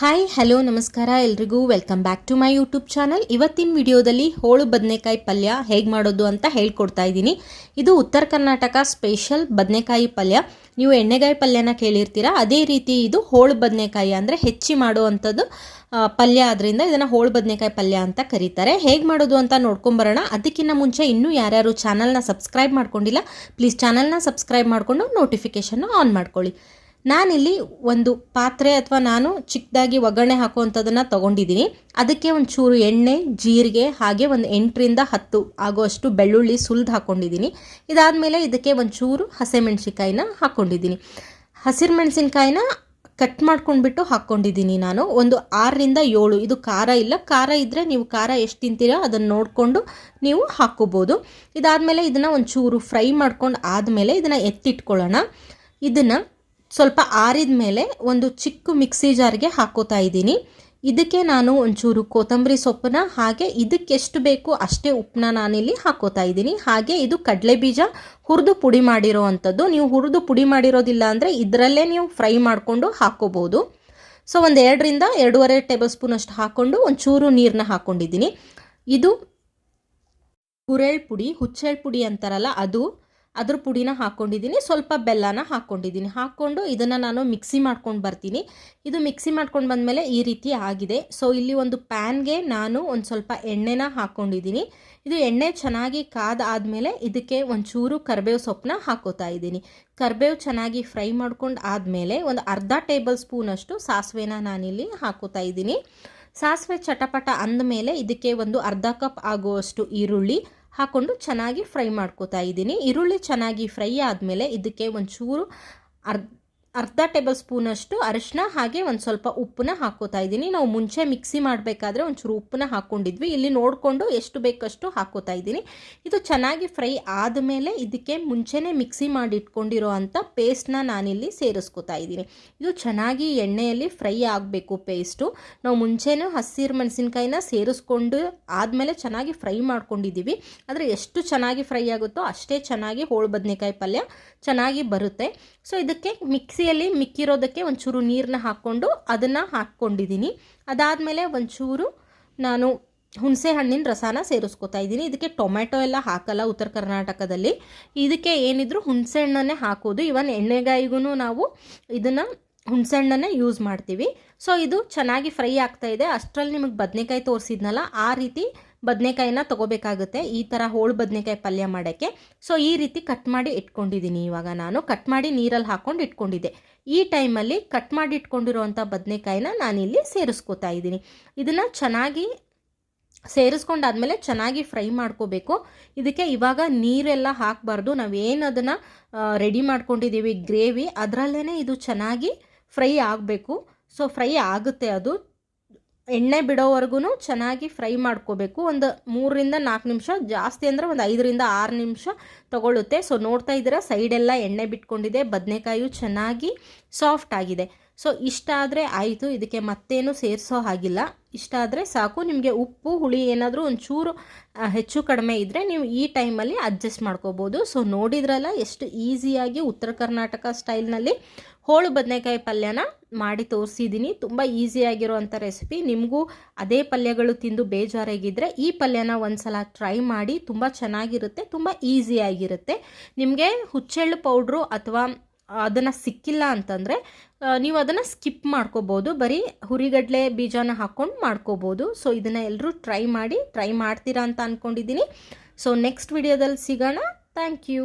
Hi hello ನಮಸ್ಕಾರ. ಎಲ್ರಿಗೂ welcome back to my YouTube channel ಇವತ್ತಿನ ವಿಡಿಯೋದಲ್ಲಿ ಹೋಳು ಬದನೆಕಾಯಿ ಪಲ್ಯ ಹೇಗೆ ಮಾಡೋದು ಅಂತ ಹೇಳ್ಕೊಡ್ತಾ ಇದ್ದೀನಿ. ಇದು ಉತ್ತರ ಕರ್ನಾಟಕ ಸ್ಪೆಷಲ್ ಬದನೆಕಾಯಿ ಪಲ್ಯ. ನೀವು ಎಣ್ಣೆಗಾಯಿ ಪಲ್ಯನ ಕೇಳಿರ್ತೀರಾ? ಅದೇ ರೀತಿ ಇದು ಹೋಳು ಬದನೆಕಾಯಿ ಅಂದರೆ ಹೆಚ್ಚಿ ಮಾಡುವಂಥದ್ದು ಪಲ್ಯ ಆದ್ರಿಂದ ಇದನ್ನು ಹೋಳು ಬದನೆಕಾಯಿ ಪಲ್ಯ ಅಂತ ಕರೀತಾರೆ. ಹೇಗೆ ಮಾಡೋದು ಅಂತ ನೋಡ್ಕೊಂಬರೋಣ ಅದಕ್ಕಿಂತ ಮುಂಚೆ ಇನ್ನೂ ಯಾರ್ಯಾರು ಚಾನಲ್ನ ಸಬ್ಸ್ಕ್ರೈಬ್ ಮಾಡ್ಕೊಂಡಿಲ್ಲ ಪ್ಲೀಸ್ ಚಾನಲ್ನ ಸಬ್ಸ್ಕ್ರೈಬ್ ಮಾಡಿಕೊಂಡು ನೋಟಿಫಿಕೇಷನ್ನು ಆನ್ ಮಾಡ್ಕೊಳ್ಳಿ. ನಾನಿಲ್ಲಿ ಒಂದು ಪಾತ್ರೆ ಅಥವಾ ನಾನು ಚಿಕ್ಕದಾಗಿ ಒಗ್ಗರಣೆ ಹಾಕುವಂಥದ್ದನ್ನು ತಗೊಂಡಿದ್ದೀನಿ. ಅದಕ್ಕೆ ಒಂದು ಚೂರು ಎಣ್ಣೆ, ಜೀರಿಗೆ ಹಾಗೆ ಒಂದು ಎಂಟರಿಂದ ಹತ್ತು ಆಗುವಷ್ಟು ಬೆಳ್ಳುಳ್ಳಿ ಸುಲಿದು ಹಾಕ್ಕೊಂಡಿದ್ದೀನಿ ಇದಾದಮೇಲೆ ಇದಕ್ಕೆ ಒಂದು ಚೂರು ಹಸಿಮೆಣ್ಸಿನ್ಕಾಯಿನ ಹಾಕ್ಕೊಂಡಿದ್ದೀನಿ ಹಸಿರು ಮೆಣಸಿನ್ಕಾಯಿನ ಕಟ್ ಮಾಡ್ಕೊಂಡ್ಬಿಟ್ಟು ಹಾಕ್ಕೊಂಡಿದ್ದೀನಿ ನಾನು. ಒಂದು ಆರರಿಂದ ಏಳು. ಇದು ಖಾರ ಇಲ್ಲ. ಖಾರ ಇದ್ದರೆ ನೀವು ಖಾರ ಎಷ್ಟು ತಿಂತೀರೋ ಅದನ್ನು ನೋಡಿಕೊಂಡು ನೀವು ಹಾಕ್ಕೋಬೋದು ಇದಾದಮೇಲೆ ಇದನ್ನು ಒಂದು ಚೂರು ಫ್ರೈ ಮಾಡ್ಕೊಂಡು ಆದಮೇಲೆ ಇದನ್ನು ಎತ್ತಿಟ್ಕೊಳ್ಳೋಣ. ಇದನ್ನು ಸ್ವಲ್ಪ ಆರಿದ ಮೇಲೆ ಒಂದು ಚಿಕ್ಕ ಮಿಕ್ಸಿ ಜಾರ್ಗೆ ಹಾಕೋತಾ ಇದ್ದೀನಿ. ಇದಕ್ಕೆ ನಾನು ಒಂಚೂರು ಕೊತ್ತಂಬರಿ ಸೊಪ್ಪನ್ನ, ಹಾಗೆ ಇದಕ್ಕೆ ಎಷ್ಟು ಬೇಕು ಅಷ್ಟೇ ಉಪ್ಪನ್ನ ನಾನಿಲ್ಲಿ ಹಾಕೋತಾ ಇದ್ದೀನಿ. ಹಾಗೆ ಇದು ಕಡಲೆ ಬೀಜ ಹುರಿದು ಪುಡಿ ಮಾಡಿರೋ ಅಂಥದ್ದು. ನೀವು ಹುರಿದು ಪುಡಿ ಮಾಡಿರೋದಿಲ್ಲ ಅಂದರೆ ಇದರಲ್ಲೇ ನೀವು ಫ್ರೈ ಮಾಡಿಕೊಂಡು ಹಾಕೋಬೋದು. ಸೊ, ಒಂದು ಎರಡರಿಂದ ಎರಡೂವರೆ ಟೇಬಲ್ ಸ್ಪೂನ್ ಅಷ್ಟು ಹಾಕ್ಕೊಂಡು ಒಂಚೂರು ನೀರನ್ನ ಹಾಕ್ಕೊಂಡಿದ್ದೀನಿ ಇದು ಹುರೇಳ್ ಪುಡಿ ಹುಚ್ಚೆಳ್ ಪುಡಿ ಅಂತಾರಲ್ಲ ಅದು. ಅದ್ರ ಪುಡಿನ ಹಾಕ್ಕೊಂಡಿದ್ದೀನಿ ಸ್ವಲ್ಪ ಬೆಲ್ಲನ ಹಾಕ್ಕೊಂಡಿದ್ದೀನಿ ಹಾಕ್ಕೊಂಡು ಇದನ್ನು ನಾನು ಮಿಕ್ಸಿ ಮಾಡ್ಕೊಂಡು ಬರ್ತೀನಿ. ಇದು ಮಿಕ್ಸಿ ಮಾಡ್ಕೊಂಡು ಬಂದಮೇಲೆ ಈ ರೀತಿ ಆಗಿದೆ. ಸೊ ಇಲ್ಲಿ ಒಂದು ಪ್ಯಾನ್ಗೆ ನಾನು ಒಂದು ಸ್ವಲ್ಪ ಎಣ್ಣೆನ ಹಾಕ್ಕೊಂಡಿದ್ದೀನಿ ಇದು ಎಣ್ಣೆ ಚೆನ್ನಾಗಿ ಕಾದ ಆದಮೇಲೆ ಇದಕ್ಕೆ ಒಂಚೂರು ಕರಿಬೇವು ಸೊಪ್ಪನ್ನ ಹಾಕೋತಾ ಇದ್ದೀನಿ. ಕರಿಬೇವು ಚೆನ್ನಾಗಿ ಫ್ರೈ ಮಾಡ್ಕೊಂಡು ಆದಮೇಲೆ ಒಂದು ಅರ್ಧ ಟೇಬಲ್ ಸ್ಪೂನಷ್ಟು ಸಾಸಿವೆನ ನಾನಿಲ್ಲಿ ಹಾಕೋತಾ ಇದ್ದೀನಿ. ಸಾಸಿವೆ ಚಟಪಟ ಅಂದಮೇಲೆ ಇದಕ್ಕೆ ಒಂದು ಅರ್ಧ ಕಪ್ ಆಗುವಷ್ಟು ಈರುಳ್ಳಿ ಹಾಕ್ಕೊಂಡು ಚೆನ್ನಾಗಿ ಫ್ರೈ ಮಾಡ್ಕೋತಾ ಇದ್ದೀನಿ. ಈರುಳ್ಳಿ ಚೆನ್ನಾಗಿ ಫ್ರೈ ಆದಮೇಲೆ ಇದಕ್ಕೆ ಒಂಚೂರು ಅರ್ಧ ಅರ್ಧ ಟೇಬಲ್ ಸ್ಪೂನಷ್ಟು ಅರಿಶಿನ ಹಾಗೆ ಒಂದು ಸ್ವಲ್ಪ ಉಪ್ಪನ್ನ ಹಾಕೋತಾ ಇದ್ದೀನಿ. ನಾವು ಮುಂಚೆ ಮಿಕ್ಸಿ ಮಾಡಬೇಕಾದ್ರೆ ಒಂಚೂರು ಉಪ್ಪನ್ನ ಹಾಕ್ಕೊಂಡಿದ್ವಿ ಇಲ್ಲಿ ನೋಡಿಕೊಂಡು ಎಷ್ಟು ಬೇಕಷ್ಟು ಹಾಕೋತಾ ಇದ್ದೀನಿ. ಇದು ಚೆನ್ನಾಗಿ ಫ್ರೈ ಆದಮೇಲೆ ಇದಕ್ಕೆ ಮುಂಚೆನೇ ಮಿಕ್ಸಿ ಮಾಡಿ ಇಟ್ಕೊಂಡಿರೋ ಅಂಥ ಪೇಸ್ಟ್ನ ನಾನಿಲ್ಲಿ ಸೇರಿಸ್ಕೋತಾ ಇದ್ದೀನಿ. ಇದು ಚೆನ್ನಾಗಿ ಎಣ್ಣೆಯಲ್ಲಿ ಫ್ರೈ ಆಗಬೇಕು ಪೇಸ್ಟು ನಾವು ಮುಂಚೆನೂ ಹಸಿರು ಮೆಣಸಿನ್ಕಾಯಿನ ಸೇರಿಸ್ಕೊಂಡು ಆದಮೇಲೆ ಚೆನ್ನಾಗಿ ಫ್ರೈ ಮಾಡ್ಕೊಂಡಿದ್ದೀವಿ. ಆದರೆ ಎಷ್ಟು ಚೆನ್ನಾಗಿ ಫ್ರೈ ಆಗುತ್ತೋ ಅಷ್ಟೇ ಚೆನ್ನಾಗಿ ಹೋಳು ಬದನೆಕಾಯಿ ಪಲ್ಯ ಚೆನ್ನಾಗಿ ಬರುತ್ತೆ. ಸೊ ಇದಕ್ಕೆ ಮಿಕ್ಸಿಯಲ್ಲಿ ಮಿಕ್ಕಿರೋದಕ್ಕೆ ಒಂಚೂರು ನೀರನ್ನ ಹಾಕ್ಕೊಂಡು ಅದನ್ನು ಹಾಕ್ಕೊಂಡಿದ್ದೀನಿ. ಅದಾದಮೇಲೆ ಒಂಚೂರು ನಾನು ಹುಣಸೆ ಹಣ್ಣಿನ ರಸನ ಸೇರಿಸ್ಕೊತಾ ಇದ್ದೀನಿ. ಇದಕ್ಕೆ ಟೊಮೆಟೊ ಎಲ್ಲ ಹಾಕಲ್ಲ ಉತ್ತರ ಕರ್ನಾಟಕದಲ್ಲಿ. ಇದಕ್ಕೆ ಏನಿದ್ರು ಹುಣಸೆ ಹಣ್ಣನ್ನೇ ಹಾಕೋದು. ಇವನ್ ಎಣ್ಣೆಗಾಯಿಗೂ ನಾವು ಇದನ್ನು ಹುಣಸೆ ಹಣ್ಣನ್ನೇ ಯೂಸ್ ಮಾಡ್ತೀವಿ. ಸೊ ಇದು ಚೆನ್ನಾಗಿ ಫ್ರೈ ಆಗ್ತಾ ಇದೆ. ಅಷ್ಟರಲ್ಲಿ ನಿಮಗೆ ಬದನೆಕಾಯಿ ತೋರಿಸಿದ್ನಲ್ಲ, ಆ ರೀತಿ ಬದನೆಕಾಯಿನ ತಗೋಬೇಕಾಗುತ್ತೆ. ಈ ಥರ ಹೋಳು ಬದನೆಕಾಯಿ ಪಲ್ಯ ಮಾಡೋಕ್ಕೆ. ಸೊ ಈ ರೀತಿ ಕಟ್ ಮಾಡಿ ಇಟ್ಕೊಂಡಿದ್ದೀನಿ ಇವಾಗ ನಾನು. ಕಟ್ ಮಾಡಿ ನೀರಲ್ಲಿ ಹಾಕ್ಕೊಂಡು ಇಟ್ಕೊಂಡಿದ್ದೆ. ಈ ಟೈಮಲ್ಲಿ ಕಟ್ ಮಾಡಿ ಇಟ್ಕೊಂಡಿರುವಂಥ ಬದನೆಕಾಯಿನ ನಾನಿಲ್ಲಿ ಸೇರಿಸ್ಕೋತಾ ಇದ್ದೀನಿ. ಇದನ್ನು ಚೆನ್ನಾಗಿ ಸೇರಿಸ್ಕೊಂಡಾದ್ಮೇಲೆ ಚೆನ್ನಾಗಿ ಫ್ರೈ ಮಾಡ್ಕೋಬೇಕು. ಇದಕ್ಕೆ ಇವಾಗ ನೀರೆಲ್ಲ ಹಾಕಬಾರ್ದು. ನಾವೇನು ಅದನ್ನು ರೆಡಿ ಮಾಡ್ಕೊಂಡಿದ್ದೀವಿ, ಗ್ರೇವಿ ಅದರಲ್ಲೇ ಇದು ಚೆನ್ನಾಗಿ ಫ್ರೈ ಆಗಬೇಕು. ಸೊ ಫ್ರೈ ಆಗುತ್ತೆ ಅದು. ಎಣ್ಣೆ ಬಿಡೋವರೆಗೂ ಚೆನ್ನಾಗಿ ಫ್ರೈ ಮಾಡ್ಕೋಬೇಕು. ಒಂದು ಮೂರರಿಂದ ನಾಲ್ಕು ನಿಮಿಷ, ಜಾಸ್ತಿ ಅಂದರೆ ಒಂದು ಐದರಿಂದ ಆರು ನಿಮಿಷ ತಗೊಳ್ಳುತ್ತೆ. ಸೊ ನೋಡ್ತಾ ಇದ್ದೀರಾ, ಸೈಡೆಲ್ಲ ಎಣ್ಣೆ ಬಿಟ್ಕೊಂಡಿದೆ. ಬದನೆಕಾಯು ಚೆನ್ನಾಗಿ ಸಾಫ್ಟ್ ಆಗಿದೆ. ಸೊ ಇಷ್ಟ ಆದರೆ ಆಯಿತು, ಇದಕ್ಕೆ ಮತ್ತೇನು ಸೇರಿಸೋ ಹಾಗಿಲ್ಲ. ಇಷ್ಟ ಆದರೆ ಸಾಕು. ನಿಮಗೆ ಉಪ್ಪು, ಹುಳಿ ಏನಾದರೂ ಒಂಚೂರು ಹೆಚ್ಚು ಕಡಿಮೆ ಇದ್ದರೆ ನೀವು ಈ ಟೈಮಲ್ಲಿ ಅಡ್ಜಸ್ಟ್ ಮಾಡ್ಕೋಬೋದು. ಸೊ ನೋಡಿದ್ರಲ್ಲ, ಎಷ್ಟು ಈಸಿಯಾಗಿ ಉತ್ತರ ಕರ್ನಾಟಕ ಸ್ಟೈಲ್ನಲ್ಲಿ ಹೋಳು ಬದನೆಕಾಯಿ ಪಲ್ಯನ ಮಾಡಿ ತೋರಿಸಿದ್ದೀನಿ. ತುಂಬ ಈಸಿಯಾಗಿರೋವಂಥ ರೆಸಿಪಿ ನಿಮಗೂ ಅದೇ ಪಲ್ಯಗಳು ತಿಂದು ಬೇಜಾರಾಗಿದ್ದರೆ ಈ ಪಲ್ಯನ ಒಂದ್ಸಲ ಟ್ರೈ ಮಾಡಿ ತುಂಬ ಚೆನ್ನಾಗಿರುತ್ತೆ, ತುಂಬ ಈಸಿಯಾಗಿರುತ್ತೆ ನಿಮಗೆ ಹುಚ್ಚೆಳ್ಳು ಪೌಡ್ರು ಅಥವಾ ಅದನ್ನು ಸಿಕ್ಕಿಲ್ಲ ಅಂತಂದರೆ ನೀವು ಅದನ್ನು ಸ್ಕಿಪ್ ಮಾಡ್ಕೋಬೋದು. ಬರೀ ಹುರಿಗಡಲೆ ಬೀಜನ ಹಾಕ್ಕೊಂಡು ಮಾಡ್ಕೋಬೋದು. ಸೊ ಇದನ್ನು ಎಲ್ಲರೂ ಟ್ರೈ ಮಾಡಿ ಟ್ರೈ ಮಾಡ್ತೀರಾ ಅಂತ ಅಂದ್ಕೊಂಡಿದ್ದೀನಿ ಸೊ ನೆಕ್ಸ್ಟ್ ವಿಡಿಯೋದಲ್ಲಿ ಸಿಗೋಣ. Thank you